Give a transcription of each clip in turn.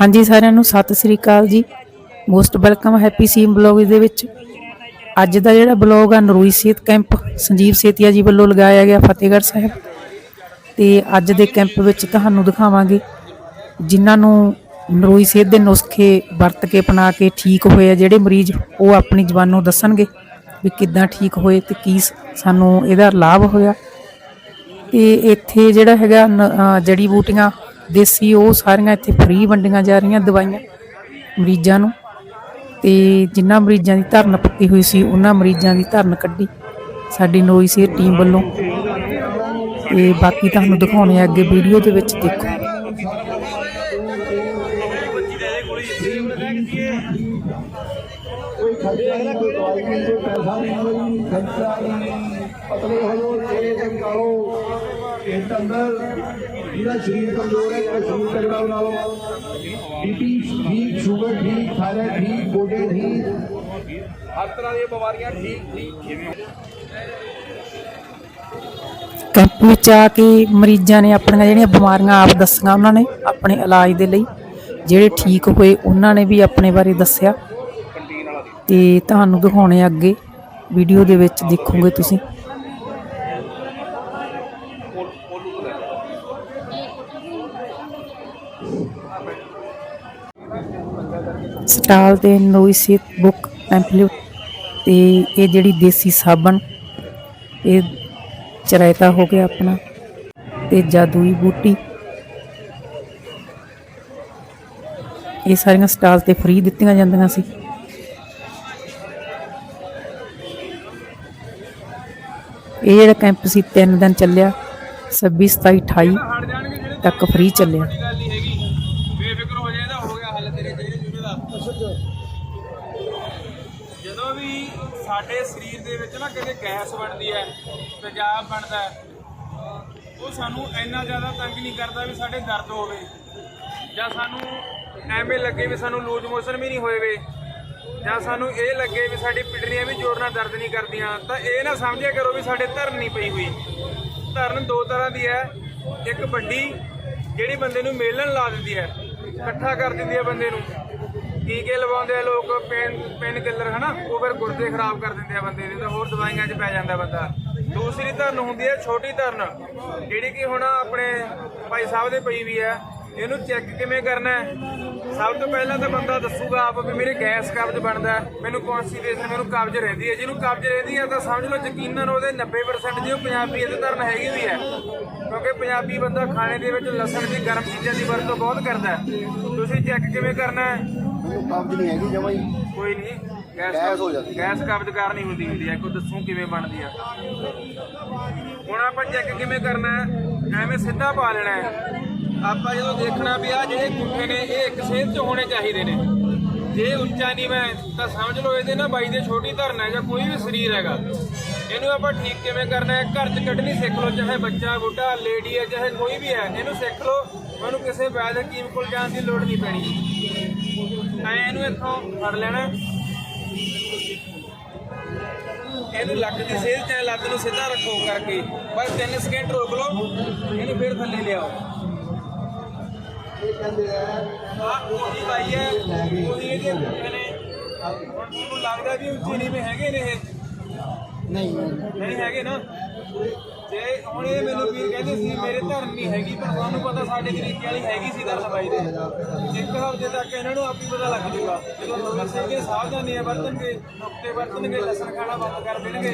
ਹਾਂਜੀ, ਸਾਰਿਆਂ ਨੂੰ ਸਤਿ ਸ੍ਰੀ ਅਕਾਲ ਜੀ। Most welcome Happy Seem blog ਦੇ ਵਿੱਚ। ਅੱਜ ਦਾ ਜਿਹੜਾ ਬਲੌਗ ਆ, ਨਰੂਈ ਸਿਹਤ ਕੈਂਪ, ਸੰਜੀਵ ਸੇਤੀਆ ਜੀ ਵੱਲੋਂ ਲਗਾਇਆ ਗਿਆ ਫਤਿਹਗੜ੍ਹ ਸਾਹਿਬ। ਤੇ ਅੱਜ ਦੇ ਕੈਂਪ ਵਿੱਚ ਤੁਹਾਨੂੰ ਦਿਖਾਵਾਂਗੇ ਜਿਨ੍ਹਾਂ ਨੂੰ ਨਰੂਈ ਸਿਹਤ ਦੇ ਨੁਸਖੇ ਵਰਤ ਕੇ, ਅਪਣਾ ਕੇ ਠੀਕ ਹੋਏ ਆ, ਜਿਹੜੇ ਮਰੀਜ਼ ਉਹ ਆਪਣੀ ਜ਼ਬਾਨੋਂ ਦੱਸਣਗੇ ਵੀ ਕਿੱਦਾਂ ਠੀਕ ਹੋਏ ਤੇ ਕੀ ਸਾਨੂੰ ਇਹਦਾ ਲਾਭ ਹੋਇਆ। ਤੇ ਇੱਥੇ ਜਿਹੜਾ ਹੈਗਾ ਨ- ਜੜੀ ਬੂਟੀਆਂ ਦੇਸੀ, ਉਹ ਸਾਰੀਆਂ ਇੱਥੇ ਫ੍ਰੀ ਵੰਡੀਆਂ ਜਾ ਰਹੀਆਂ ਦਵਾਈਆਂ ਮਰੀਜ਼ਾਂ ਨੂੰ। ਤੇ ਜਿਨ੍ਹਾਂ ਮਰੀਜ਼ਾਂ ਦੀ ਧਰਨ ਪੱਕੀ ਹੋਈ ਸੀ, ਉਹਨਾਂ ਮਰੀਜ਼ਾਂ ਦੀ ਧਰਨ ਕੱਢੀ ਸਾਡੀ ਨੋਈ ਸਿਹਤ ਟੀਮ ਵੱਲੋਂ। ਤੇ ਬਾਕੀ ਤੁਹਾਨੂੰ ਦਿਖਾਉਣੇ ਆ ਅੱਗੇ ਵੀਡੀਓ ਦੇ ਵਿੱਚ, ਦੇਖੋ। ਕੋਈ ਖਰਚਾ ਨਹੀਂ ਕੋਈ ਦਵਾਈ ਨਹੀਂ ਕੋਈ ਪੈਸਾ ਨਹੀਂ ਕੋਈ ਖਰਚਾ ਨਹੀਂ ਪਤਲੇ ਹੋ ਜਾਓ ਚਿਹਰੇ ਤੇ ਕਾਲੋ ਇਸ ਅੰਦਰ ਜਿਹਦਾ ਸਰੀਰ ਕਮਜ਼ੋਰ ਹੈ ਜਿਹੜਾ ਸਰੀਰ ਤਗੜਾ ਬਣਾ ਲਓ ਬੀਪੀ ਠੀਕ ਸ਼ੂਗਰ ਠੀਕ ਥਾਇਰਾਇਡ ਠੀਕ ਗੋਡੇ ਠੀਕ ਹਰ ਤਰ੍ਹਾਂ ਦੀਆਂ ਬਿਮਾਰੀਆਂ ਠੀਕ ਠੀਕ ਕੈਂਪ ਵਿੱਚ ਆ ਕੇ ਮਰੀਜ਼ਾਂ ਨੇ ਆਪਣੀਆਂ ਜਿਹੜੀਆਂ ਬਿਮਾਰੀਆਂ ਆਪ ਦੱਸੀਆਂ ਉਹਨਾਂ ਨੇ, ਆਪਣੇ ਇਲਾਜ ਦੇ ਲਈ। ਜਿਹੜੇ ਠੀਕ ਹੋਏ, ਉਹਨਾਂ ਨੇ ਵੀ ਆਪਣੇ ਬਾਰੇ ਦੱਸਿਆ। ਤੇ ਤੁਹਾਨੂੰ ਦਿਖਾਉਣੇ ਅੱਗੇ। ਵੀਡੀਓ ਦੇ ਵਿੱਚ ਦੇਖੋਗੇ ਤੁਸੀਂ। ਸਟਾਲ ਤੇ ਨੋਈ ਸਿਹਤ ਬੁੱਕ ਪੈਂਪਲੇਟ ਤੇ ਇਹ ਜਿਹੜੀ ਦੇਸੀ ਸਾਬਣ, ਇਹ ਚਰਾਇਤਾ ਹੋ ਗਿਆ ਆਪਣਾ। ਤੇ ਜਾਦੂਈ ਬੂਟੀ। ਇਹ ਸਾਰੀਆਂ ਸਟਾਲ ਤੇ ਫ੍ਰੀ ਦਿੱਤੀਆਂ ਜਾਂਦੀਆਂ ਸੀ। ਇਹ ਜਿਹੜਾ ਕੈਂਪ ਸੀ 3 ਦਿਨ ਚੱਲਿਆ 26 27 28 ਤੱਕ ਫ੍ਰੀ ਚੱਲਿਆ। ਬੇਫਿਕਰ ਹੋ ਜਾਏ ਤਾਂ ਹੋ ਗਿਆ ਹੱਲ ਤੇਰੇ ਜਿਹੜੇ ਜੁੜੇ ਦਾ ਜਦੋਂ ਵੀ ਸਾਡੇ ਸਰੀਰ ਦੇ ਵਿੱਚ ਨਾ ਕਦੇ ਗੈਸ ਬਣਦੀ ਹੈ, ਤੇਜ਼ਾਬ ਬਣਦਾ ਉਹ ਸਾਨੂੰ ਇੰਨਾ ਜ਼ਿਆਦਾ ਤੰਗ ਨਹੀਂ ਕਰਦਾ ਵੀ ਸਾਡੇ ਦਰਦ ਹੋਵੇ। ਜਾਂ ਸਾਨੂੰ ਐਵੇਂ ਲੱਗੇ ਵੀ ਸਾਨੂੰ ਲੂਜ ਮੋਸ਼ਨ ਵੀ ਨਹੀਂ ਹੋਏ ਵੇ। ਜਾਂ ਸਾਨੂੰ ਇਹ ਲੱਗੇ ਵੀ ਸਾਡੀ ਪਿੰਡਲੀਆਂ ਵੀ ਜੋੜਨਾ ਦਰਦ ਨਹੀਂ ਕਰਦੀਆਂ। ਤਾਂ ਇਹ ਨਾ ਸਮਝਿਆ ਕਰੋ ਵੀ ਸਾਡੇ ਧਰਨ ਨਹੀਂ ਪਈ ਹੋਈ। ਧਰਨ ਦੋ ਤਰ੍ਹਾਂ ਦੀ ਹੈ। ਇੱਕ ਵੱਡੀ, ਜਿਹੜੀ ਬੰਦੇ ਨੂੰ ਮੇਲਣ ਲਾ ਦਿੰਦੀ ਹੈ। ਇਕੱਠਾ ਕਰ ਦਿੰਦੀ ਹੈ ਬੰਦੇ ਨੂੰ। ਟੀਕੇ ਲਵਾਉਂਦੇ ਆ ਲੋਕ, ਪੇਨ ਪੇਨ ਕਿਲਰ, ਹਨਾ? ਉਹ ਫਿਰ ਗੁਰਦੇ ਖਰਾਬ ਕਰ ਦਿੰਦੇ ਆ ਬੰਦੇ ਦੇ, ਤਾਂ ਹੋਰ ਦਵਾਈਆਂ 'ਚ ਪੈ ਜਾਂਦਾ ਬੰਦਾ। ਦੂਸਰੀ ਧਰਨ ਹੁੰਦੀ ਹੈ ਛੋਟੀ ਧਰਨ, ਜਿਹੜੀ ਕਿ ਹੁਣ ਆਪਣੇ ਭਾਈ ਸਾਹਿਬ ਦੇ ਪਈ ਵੀ ਹੈ। ਇਹਨੂੰ ਚੈੱਕ ਕਿਵੇਂ ਕਰਨਾ ਹੈ? ਸਭ ਤੋਂ ਪਹਿਲਾਂ ਤਾਂ ਬੰਦਾ ਦੱਸੂਗਾ ਆਪ ਵੀ ਮੇਰੇ ਗੈਸ ਕਬਜ਼ ਬਣਦਾ ਮੈਨੂੰ ਕੌਨਸਟੀਪੇਸ਼ਨ ਮੈਨੂੰ ਕਬਜ਼ ਰਹਿੰਦੀ ਹੈ। ਜਿਹਨੂੰ ਕਬਜ਼ ਰਹਿੰਦੀ ਹੈ ਤਾਂ ਸਮਝ ਲਓ ਯਕੀਨਨ ਉਹਦੇ 90% ਜਿਹੋ ਪੰਜਾਬੀ ਇਹਦੇ ਧਰਨ ਹੈਗੀ ਵੀ ਹੈ। ਕਿਉਂਕਿ ਪੰਜਾਬੀ ਬੰਦਾ ਖਾਣੇ ਦੇ ਵਿੱਚ ਲਸਣ ਦੀ ਗਰਮ ਚੀਜ਼ਾਂ ਦੀ ਵਰਤੋਂ ਬਹੁਤ ਕਰਦਾ ਤੁਸੀਂ ਚੈੱਕ ਕਿਵੇਂ ਕਰਨਾ ਹੈ? ਕਬਜ਼ ਨਹੀਂ ਹੈਗੀ ਜਮਾ ਹੀ। ਕੋਈ ਨਹੀਂ। ਗੈਸ ਗੈਸ ਹੋ ਜਾਂਦੀ ਗੈਸ ਕਬਜ਼ ਕਰਨੀ ਹੁੰਦੀ ਹੁੰਦੀ ਹੈ। ਕੋਈ ਦੱਸੂ ਕਿਵੇਂ ਬਣਦੀ ਆ ਹੁਣ ਆਪਾਂ ਚੈੱਕ ਕਿਵੇਂ ਕਰਨਾ ਹੈ? ਐਵੇਂ ਸਿੱਧਾ ਪਾ ਲੈਣਾ ਹੈ। ਆਪਾਂ ਜਦੋਂ ਦੇਖਣਾ ਵੀ ਆ ਜਿਹੜੇ ਗੁੱਠੇ ਨੇ, ਇਹ ਇੱਕ ਸੇਧ 'ਚ ਹੋਣੇ ਚਾਹੀਦੇ ਨੇ। ਜੇ ਉੱਚਾ ਨਹੀਂ ਮੈਂ, ਤਾਂ ਸਮਝ ਲਓ ਇਹਦੇ ਨਾ ਬਾਈ ਦੇ ਛੋਟੀ ਧਰਨਾ ਜਾਂ ਕੋਈ ਵੀ ਸਰੀਰ ਹੈਗਾ। ਇਹਨੂੰ ਆਪਾਂ ਠੀਕ ਕਿਵੇਂ ਕਰਨਾ ਹੈ? ਘਰ 'ਚ ਕੱਢਣੀ ਸਿੱਖ ਲਓ, ਚਾਹੇ ਬੱਚਾ, ਬੁੱਢਾ ਲੇਡੀ ਹੈ, ਚਾਹੇ ਕੋਈ ਵੀ ਹੈ। ਇਹਨੂੰ ਸਿੱਖ ਲਓ ਮੈਨੂੰ ਕਿਸੇ ਵੈਦ ਹਕੀਮ ਕੋਲ ਜਾਣ ਦੀ ਲੋੜ ਨਹੀਂ ਪੈਣੀ। ਐ ਇਹਨੂੰ ਇੱਥੋਂ ਫੜ ਲੈਣਾ। ਇਹਨੂੰ ਲੱਕ ਦੀ ਸੇਧ ਚਾਹੇ ਲੱਤ ਨੂੰ ਸਿੱਧਾ ਰੱਖੋ ਕਰਕੇ। ਬਸ 3 ਸਕਿੰਟ ਰੋਕ ਲਓ, ਇਹਨੂੰ ਫਿਰ ਥੱਲੇ ਲਿਆਓ। ਉਹੀ ਬਾਈ ਹੈ। ਉਹੀ ਇਹਦੇ ਗੁੱਠੇ ਨੇ। ਹੁਣ ਤੁਹਾਨੂੰ ਲੱਗਦਾ ਵੀ ਉੱਚੇ ਹੈਗੇ ਨੇ ਇਹ? ਨਹੀਂ। ਨਹੀਂ ਹੈਗੇ ਨਾ? ਤੇ ਹੁਣ ਇਹ ਮੈਨੂੰ ਵੀਰ ਕਹਿੰਦੇ ਸੀ, ਮੇਰੇ ਧਰਮ ਨਹੀਂ ਹੈਗੀ, ਪਰ ਤੁਹਾਨੂੰ ਪਤਾ ਸਾਡੇ ਤਰੀਕੇ ਵਾਲੀ ਹੈਗੀ ਸੀ ਧਰਮ ਬਾਈ ਦੇ। ਇੱਕ ਹਫ਼ਤੇ ਤੱਕ ਇਹਨਾਂ ਨੂੰ ਆਪੀ ਪਤਾ ਲੱਗ ਜੂਗਾ। ਜਦੋਂ ਲੋਕ ਸਿੰਘ ਸਾਵਧਾਨੀ ਵਰਤਣਗੇ, ਨੁਕਤੇ ਵਰਤਣਗੇ, ਲਸਣ ਖਾਣਾ ਬੰਦ ਕਰ ਦੇਣਗੇ,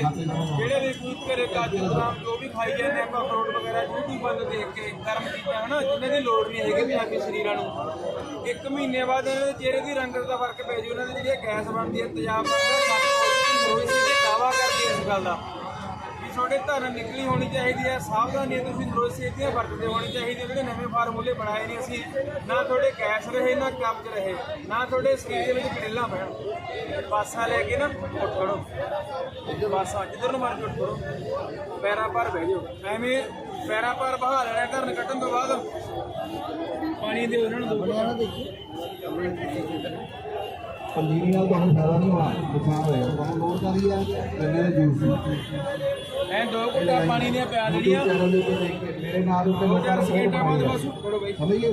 ਜਿਹੜੇ ਵੀ ਕੋਈ ਘਰੇ ਕਾਜੂ ਬਦਾਮ ਜੋ ਵੀ ਖਾਈ ਜਾਂਦੇ ਆਪਾਂ ਫਰੂਟ ਵਗੈਰਾ, YouTube ਬੰਦ ਦੇਖ ਕੇ ਗਰਮ ਚੀਜ਼ਾਂ ਹਨਾ ਜਿਨ੍ਹਾਂ ਦੀ ਲੋੜ ਨਹੀਂ ਹੈਗੀ ਵੀ ਆਪਣੇ ਸਰੀਰਾਂ ਨੂੰ। ਇੱਕ ਮਹੀਨੇ ਬਾਅਦ ਇਹਨਾਂ ਦੇ ਚਿਹਰੇ ਦੀ ਰੰਗਤ ਦਾ ਫ਼ਰਕ ਪੈ ਜੂ, ਉਹਨਾਂ ਦੀ ਜਿਹੜੀ ਗੈਸ ਬਣਦੀ ਹੈ, ਤੇਜ਼ਾਬ ਬਣਦਾ ਸਭ ਕਰਦੀ ਇਸ ਗੱਲ ਦਾ। ਵੀ ਤੁਹਾਡੇ ਧਰਨ ਨਿਕਲੀ ਹੋਣੀ ਚਾਹੀਦੀ ਹੈ। ਸਾਵਧਾਨੀ ਤੁਸੀਂ ਨਰੋਸੀ ਦੀਆਂ ਵਰਤਦੇ ਹੋਣੀ ਚਾਹੀਦੀ ਹੈ। ਜਿਹੜੇ ਨਵੇਂ ਫਾਰਮੂਲੇ ਬਣਾਏ ਨੇ ਅਸੀਂ ਨਾ ਤੁਹਾਡੇ ਗੈਸ ਰਹੇ ਨਾ ਕਬਜ਼ ਰਹੇ ਨਾ ਤੁਹਾਡੇ ਸਰੀਰ ਦੇ ਵਿੱਚ ਕੜੇਲਾਂ ਪੈਣ। ਪਾਸਾ ਲੈ ਕੇ ਨਾ ਉੱਠ ਖੜੋ ਪਾਸਾ ਜਿੱਧਰ ਨੂੰ ਮਰਜ਼ੀ ਉੱਠ। ਖੜੋ ਪੈਰਾਂ ਪਰ ਬਹਿ ਜਾਓ। ਐਵੇਂ ਪੈਰਾਂ ਪਰ ਬਹਾ ਲੈਣਾ ਧਰਨ ਕੱਟਣ ਤੋਂ ਬਾਅਦ ਪਾਣੀ ਦੇ ਉਹਨਾਂ ਨੂੰ ਦੋ ਪੰਜੀਰੀ ਨਾਲ ਤੁਹਾਨੂੰ ਫਾਇਦਾ ਨਹੀਂ ਹੋਣਾ। ਨੁਕਸਾਨ ਹੋਏਗਾ ਤੁਹਾਨੂੰ ਲੋੜ ਕਰੀ ਆ ਗੰਨੇ ਦੇ ਜੂਸ ਐ ਦੋ ਘੁੱਟਾਂ ਪਾਣੀ ਦੀਆਂ ਪਿਆ ਦੇਣੀਆਂ ਚੈਨਲ ਦੇ ਉੱਤੇ ਮੇਰੇ ਨਾਮ ਦੇ ਉੱਤੇ ਦੋ ਚਾਰ ਸਕਿੰਟਾਂ ਬਾਅਦ ਬਸ ਫੜੋ ਬਈ ਸਮਝਿਏ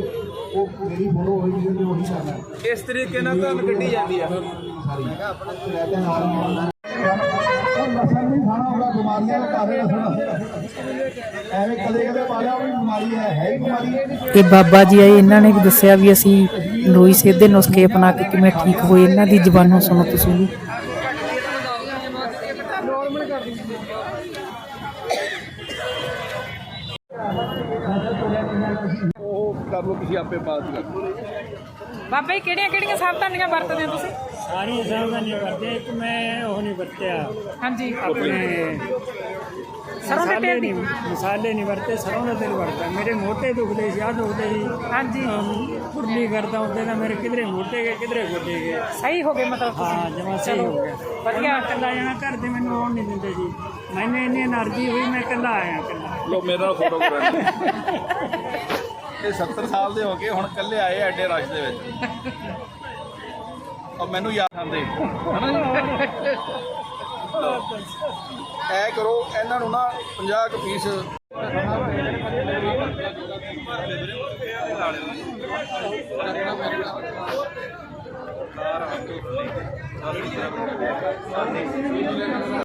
ਉਹ ਮੇਰੀ ਫੋਟੋ ਹੋਈ ਜਿਹਦੇ ਤੇ ਉਹੀ ਕਰਨਾ। ਹੈ। ਇਸ ਤਰੀਕੇ ਨਾਲ ਤਾਂ ਕੱਢੀ ਜਾਂਦੀ ਆ। ਸਾਰੀ। ਰਹਿਤੇ ਨਾਲ ਨਾਲ ਉਹ ਲਸਣ ਨਹੀਂ ਖਾਣਾ ਹੁੰਦਾ ਬਿਮਾਰੀਆਂ ਦਾ ਘਰ ਹੈ ਲਸਣ ਐਵੇਂ ਕਦੇ ਕਦੇ ਪਾਲਿਆ ਵੀ ਬਿਮਾਰੀ ਹੈ ਹੈ ਹੀ ਬਿਮਾਰੀ ਇਹ ਬਾਬਾ ਜੀ ਆਏ ਇਹਨਾਂ ਨੇ ਵੀ ਦੱਸਿਆ ਵੀ ਅਸੀਂ ਸਿਹਤ ਦੇ ਨੁਸਖੇ ਅਪਣਾ ਕੇ ਕਿਵੇਂ ਠੀਕ ਹੋਏ। ਇਹਨਾਂ ਦੀ ਜ਼ੁਬਾਨੋਂ ਸੁਣੋ ਤੁਸੀਂ ਵੀ। ਉਹ ਕਰ ਤੁਸੀਂ ਆਪੇ ਬਾਤ ਕਰ ਬਾਬਾ ਜੀ ਕਿਹੜੀਆਂ ਕਿਹੜੀਆਂ ਸਾਵਧਾਨੀਆਂ ਵਰਤਦੇ ਹੋ ਤੁਸੀਂ? ਸਾਰੀਆਂ ਸਾਵਧਾਨੀਆਂ ਵਰਤੇ ਇੱਕ ਮੈਂ ਉਹ ਨਹੀਂ ਵਰਤਿਆ। ਹਾਂਜੀ। ਆਪਣੇ ਸਰੋਂ ਦੇ ਤੇਲ ਨਹੀਂ ਮਸਾਲੇ ਨਹੀਂ ਵਰਤੇ ਸਰੋਂ ਦਾ ਤੇਲ ਵਰਤਾ ਮੇਰੇ ਮੋਢੇ ਦੁਖਦੇ ਸੀ ਆ ਦੁਖਦੇ ਹਾਂਜੀ। ਅਮ, ਕਰਦਾ ਹੁੰਦੇ ਨਾ ਮੇਰੇ ਕਿਧਰੇ ਮੋਢੇ ਗਏ ਕਿਧਰੇ ਗੋਡੇ ਗਏ। ਸਹੀ ਹੋ ਗਏ ਮਤਲਬ ਹਾਂ ਜਮਾ ਸਹੀ ਹੋ ਗਿਆ। ਵਧੀਆ। ਵਧੀਆ ਜਾਣਾ ਘਰ ਦੇ ਮੈਨੂੰ ਆਉਣ ਨਹੀਂ ਦਿੰਦੇ ਸੀ। ਮੈਨੂੰ ਇੰਨੀ એનર્ਜੀ ਹੋਈ ਮੈਂ ਇਕੱਲਾ ਆਇਆ ਇਕੱਲਾ। ਲੋ ਮੇਰੇ ਨਾਲ ਇਹ 70 ਸਾਲ ਦੇ ਹੋ ਗਏ ਹੁਣ ਇਕੱਲੇ ਆਏ ਐਡੇ ਰਸ਼ ਦੇ ਵਿੱਚ। ਔਰ ਮੈਨੂੰ ਯਾਦ ਆਉਂਦੇ। ਹਨਾ ਐ ਕਰੋ ਇਹਨਾਂ ਨੂੰ ਨਾ 50 ਕੁ ਪੀਸ